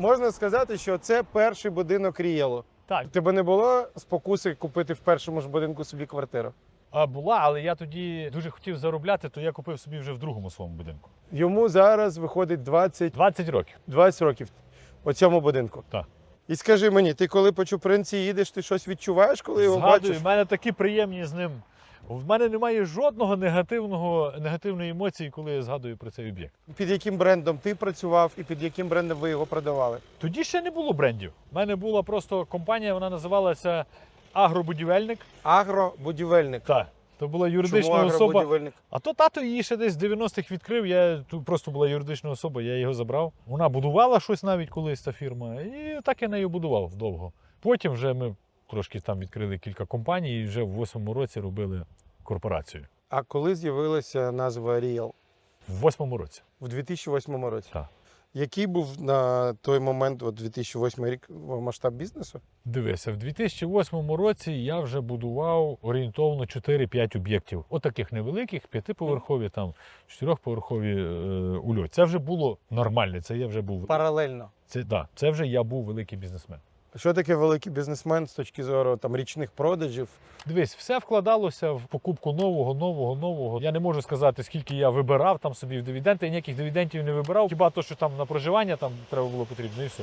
можна сказати, що це перший будинок Рієлу. Так, У тебе не було спокуси купити в першому ж будинку собі квартиру. а була, але я тоді дуже хотів заробляти, то я купив собі вже в другому своєму будинку. Йому зараз виходить 20, 20 років. 20 років у цьому будинку. Так. І скажи мені, ти коли по Чупринці їдеш, ти щось відчуваєш, коли його Згадую, бачиш? в мене такі приємні з ним. В мене немає жодного негативного негативної емоції, коли я згадую про цей об'єкт. Під яким брендом ти працював і під яким брендом ви його продавали? Тоді ще не було брендів. У мене була просто компанія, вона називалася Агробудівельник. Агробудівельник. Так, то була юридична Чому особа. А то тато її ще десь в 90-х відкрив. Я тут просто була юридична особа, я його забрав. Вона будувала щось навіть колись та фірма, і так я нею будував довго. Потім вже ми трошки там відкрили кілька компаній і вже в восьмому році робили корпорацію. А коли з'явилася назва Ріел? В восьмому році. В 2008 році. Так. Який був на той момент, от 2008 рік, масштаб бізнесу? Дивися, в 2008 році я вже будував орієнтовно 4-5 об'єктів. Отаких невеликих, п'ятиповерхові, там чотирьохповерхові е, ульот. Це вже було нормально. Це я вже був. Паралельно. Це, да, це вже я був великий бізнесмен. Що таке великий бізнесмен з точки зору там річних продажів? Дивись, все вкладалося в покупку нового, нового, нового. Я не можу сказати, скільки я вибирав там собі в дивіденди. Я ніяких дивідендів не вибирав. Хіба то, що там на проживання там треба було потрібно, і все.